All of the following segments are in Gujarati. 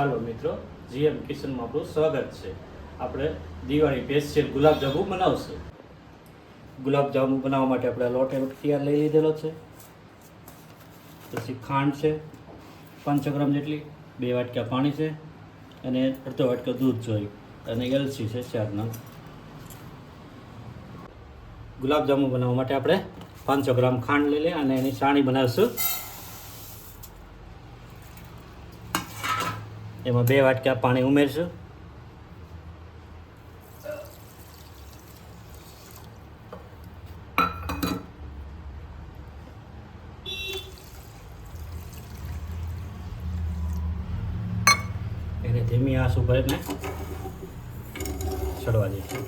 હાલો મિત્રો, જીએમ કિચનમાં આપણું સ્વાગત છે. આપણે દિવાળી સ્પેશિયલ ગુલાબજાંબુ બનાવશું. ગુલાબજાંબુ બનાવવા માટે આપણે લોટ તૈયાર લઈ લીધેલો છે. પછી ખાંડ છે પાંચસો ગ્રામ જેટલી, બે વાટકા પાણી છે, અને અડધો વાટકો દૂધ જોઈ અને એલચી છે ચાર નંગ ગુલાબજાંબુ બનાવવા માટે આપણે પાંચસો ગ્રામ ખાંડ લઈ લઈએ અને એની સાણી બનાવીશું. એમાં બે વાટકા પાણી ઉમેરશું. એને ધીમી આંસ ઉપર એટલે ચડવા દઈશું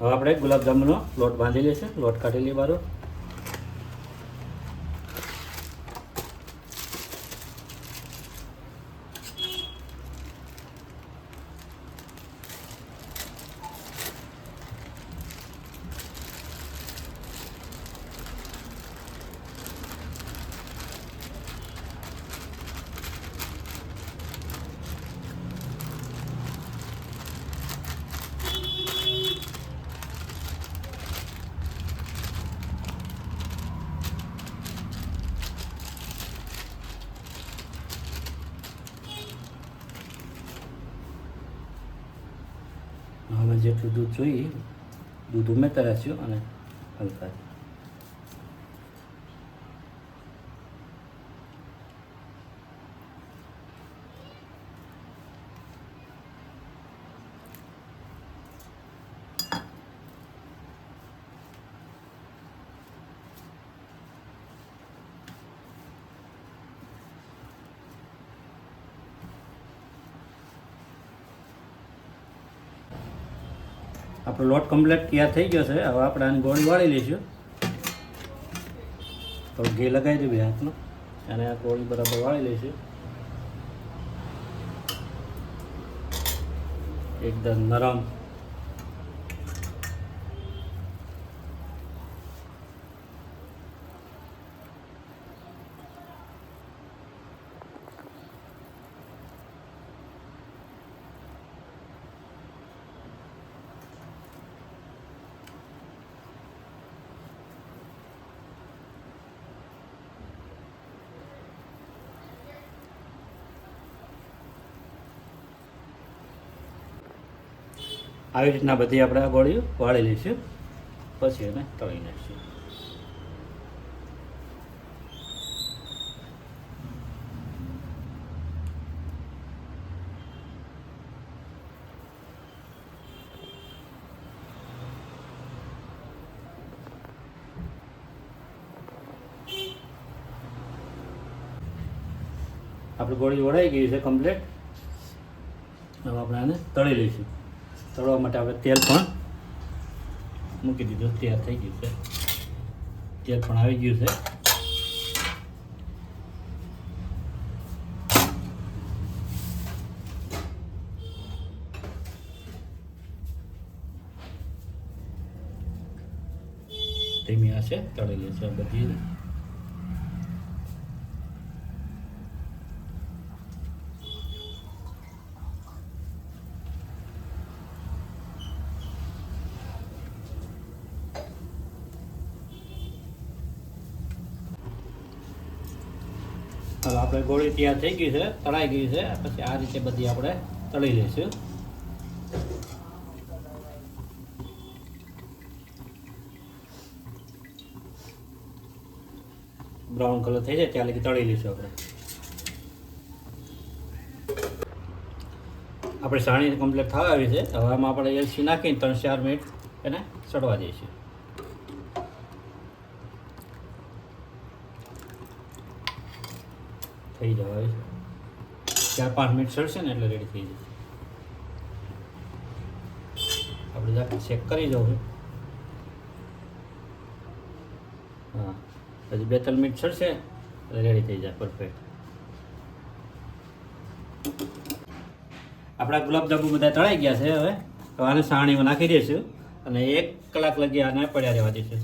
હવે આપણે ગુલાબજાંબુનો લોટ બાંધી લઈશું. લોટ કાઢી લઈએ હવે જેટલું દૂધ જોઈએ દૂધ ઉમેરતા રહેશું અને હલકા આપણો લોટ કમ્પ્લીટ તૈયાર થઈ ગયો છે? હવે આપણે આને ગોળી વાળી લઈશું. તો ઘી લગાવી દેવી હાથનો અને આ ગોળી બરાબર વાળી લઈશું. એકદમ નરમ. આવી રીતના બધી આપણે આ ગોળીઓ વાળી લઈશું પછી એને તળી નાખીશું. આપણે ગોળી વળાઈ ગઈ છે કમ્પ્લીટ હવે આપણે આને તળી લઈશું. તળવા માટે આપણે તેલ પણ મૂકી દીધું. તૈયાર થઈ ગયું છે. તેલ પણ આવી ગયું છે. ધીમી આશે તળેલી છે બધી. હવે આપણે ગોળી તૈયાર થઈ ગઈ છે, તળાઈ ગઈ છે. પછી આ રીતે બધી આપણે તળી લઈશું. બ્રાઉન કલર થઈ જાય ત્યાં લગી તળી લઈશું આપણે. આપણે સાણી કમ્પ્લીટ થવા આવી છે. હવે આમાં આપણે એલસી નાખીને ત્રણ ચાર મિનિટ એને ચડવા દઈશું. થઈ જવા આવી ચાર પાંચ મિનિટ સડશે ને એટલે રેડી થઈ જશે. આપણે જરાક ચેક કરી જવું હા પછી બે ત્રણ મિનિટ સડશે એટલે રેડી થઈ જાય પરફેક્ટ આપણા ગુલાબજાંબુ બધા તળાઈ ગયા છે હવે. તો આને સાણીમાં નાખી દઈશું. અને એક કલાક લગી આને પડ્યા રહેવા દેશે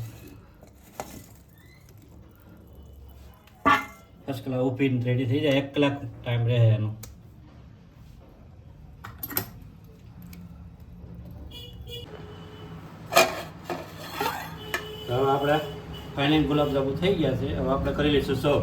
ફર્સ્ટ કલાક ઊભીને રેડી થઈ જાય. એક કલાક ટાઈમ રહે એનો. હવે આપણે ફાઇનલ ગુલાબજાંબુ થઈ ગયા છે. હવે આપણે કરી લઈશું સર્વ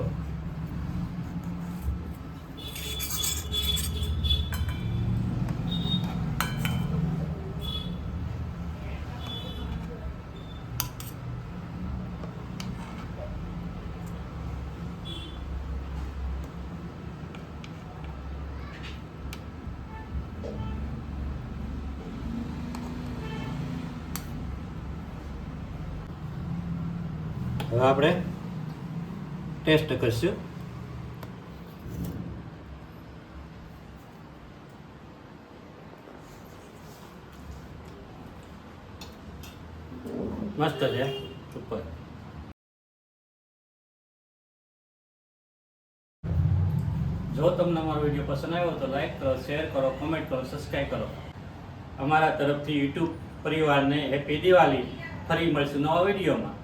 હવે આપણે ટેસ્ટ કરશું. મસ્ત છે. સુપર. જો તમને અમારો વીડિયો પસંદ આવ્યો તો લાઈક કરો શેર કરો કોમેન્ટ કરો સબસ્ક્રાઈબ કરો. અમારા તરફથી યુટ્યુબ પરિવારને હેપી દિવાળી. ફરી મળશું નવા વિડીયોમાં.